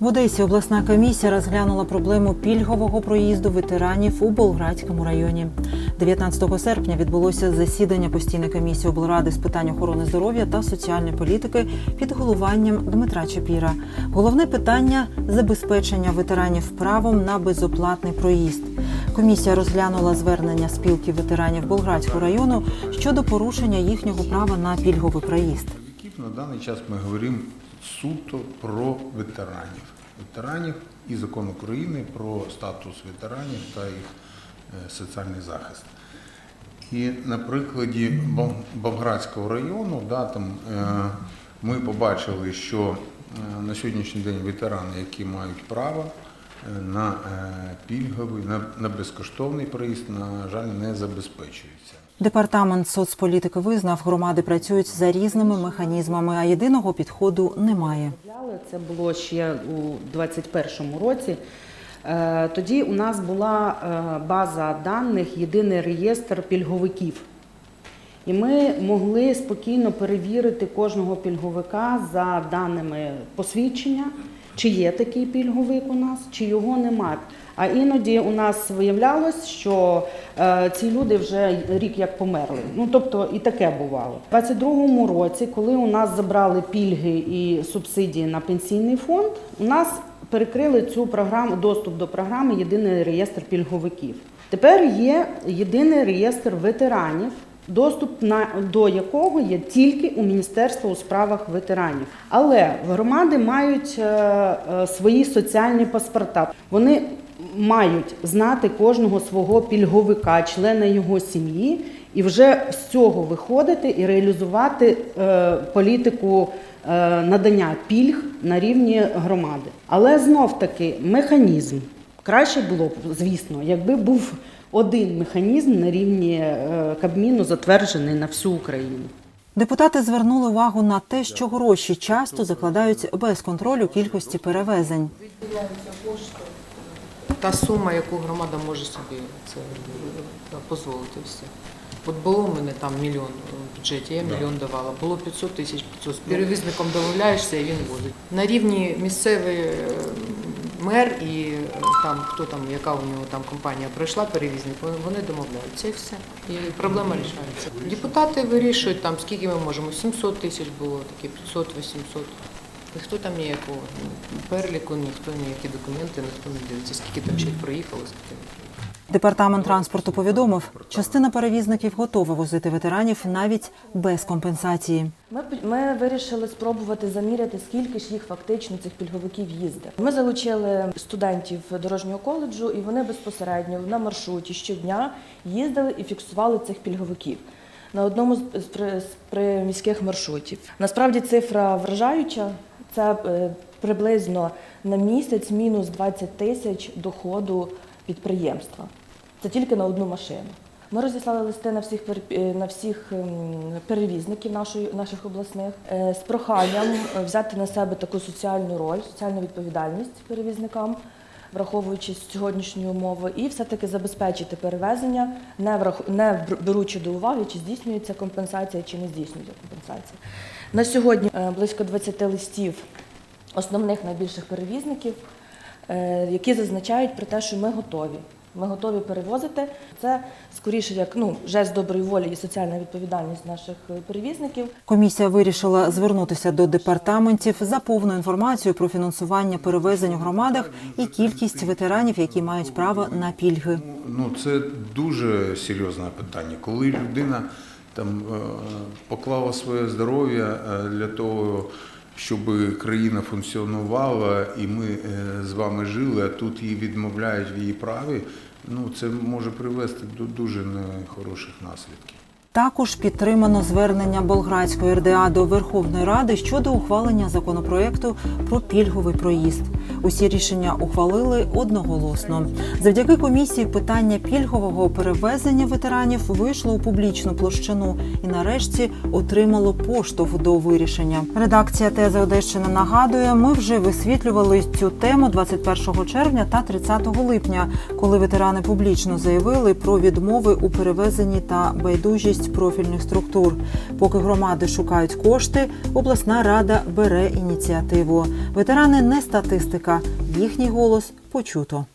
В Одесі обласна комісія розглянула проблему пільгового проїзду ветеранів у Болградському районі. 19 серпня відбулося засідання постійної комісії облради з питань охорони здоров'я та соціальної політики під головуванням Дмитра Чепіра. Головне питання забезпечення ветеранів правом на безоплатний проїзд. Комісія розглянула звернення спілки ветеранів Болградського району щодо порушення їхнього права на пільговий проїзд. На даний час ми говоримо суто про ветеранів. Ветеранів і закон України про статус ветеранів та їх е, соціальний захист. І на прикладі Болградського району да, там, е, ми побачили, що е, на сьогоднішній день ветерани, які мають право е, на пільговий, на, на безкоштовний проїзд, на жаль, не забезпечуються. Департамент соцполітики визнав, громади працюють за різними механізмами, а єдиного підходу немає. Це було ще у 2021 році. Е, Тоді у нас була е, база даних, єдиний реєстр пільговиків. І ми могли спокійно перевірити кожного пільговика за даними посвідчення, чи є такий пільговик у нас, чи його немає. А іноді у нас виявлялось, що е, ці люди вже рік як померли. Ну тобто і таке бувало. У 22-му році, коли у нас забрали пільги і субсидії на пенсійний фонд, у нас перекрили цю програму, доступ до програми Єдиний реєстр пільговиків. Тепер є єдиний реєстр ветеранів, доступ на до якого є тільки у Міністерства у справах ветеранів. Але громади мають е, е, свої соціальні паспорта. Вони мають знати кожного свого пільговика, члена його сім'ї, і вже з цього виходити і реалізувати е, політику е, надання пільг на рівні громади. Але знов таки механізм краще було б, звісно, якби був один механізм на рівні е, Кабміну затверджений на всю Україну. Депутати звернули увагу на те, що гроші часто закладаються без контролю кількості перевезень. Та сума, яку громада може собі це е, дозволити все. От було в мене там мільйон в бюджеті, я мільйон давала, було 500 тисяч 500. З перевізником домовляєшся і він возить. На рівні місцевий е, мер і е, там хто там, яка у нього там компанія пройшла перевізник, вони- домовляються і все. І проблема рішається. Депутати вирішують там, скільки ми можемо. 700 тисяч було, такі 500, 800. Ніхто там ніякого переліку, ніхто ніякі документи, ніхто не дивиться, скільки там ще проїхало, скільки. Департамент транспорту повідомив, частина перевізників готова возити ветеранів навіть без компенсації. Ми, ми вирішили спробувати заміряти, скільки ж їх фактично цих пільговиків їздить. Ми залучили студентів дорожнього коледжу, і вони безпосередньо на маршруті щодня їздили і фіксували цих пільговиків на одному з з при- з приміських маршрутів. Насправді цифра вражаюча. Це е, приблизно на місяць мінус 20 тисяч доходу підприємства. Це тільки на одну машину. Ми розіслали листи на всіх е, на всіх ем, перевізників нашої наших обласних е, з проханням взяти на себе таку соціальну роль, соціальну відповідальність перевізникам, враховуючи сьогоднішню умову, і все-таки забезпечити перевезення, не врах- не беручи до уваги, чи здійснюється компенсація, чи не здійснюється компенсація. На сьогодні е, близько 20 листів основних найбільших перевізників, е, які зазначають про те, що ми готові. Ми готові перевозити. Це скоріше як ну жест доброї волі і соціальна відповідальність наших е, перевізників. Комісія вирішила звернутися до департаментів за повну інформацію про фінансування перевезень у громадах і кількість ветеранів, які мають право на пільги. Ну, це дуже серйозне питання. Коли людина там е, поклала своє здоров'я е, для того, щоб країна функціонувала і ми е, з вами жили, а тут її відмовляють в її праві, ну це може привести до дуже нехороших наслідків. Також підтримано звернення Болградської РДА до Верховної Ради щодо ухвалення законопроекту про пільговий проїзд. Усі рішення ухвалили одноголосно. Завдяки комісії питання пільгового перевезення ветеранів вийшло у публічну площину і нарешті отримало поштовх до вирішення. Редакція тези Одещини нагадує, ми вже висвітлювали цю тему 21 червня та 30 липня, коли ветерани публічно заявили про відмови у перевезенні та байдужість профільних структур. Поки громади шукають кошти, обласна рада бере ініціативу. Ветерани не статистика, їхній голос почуто.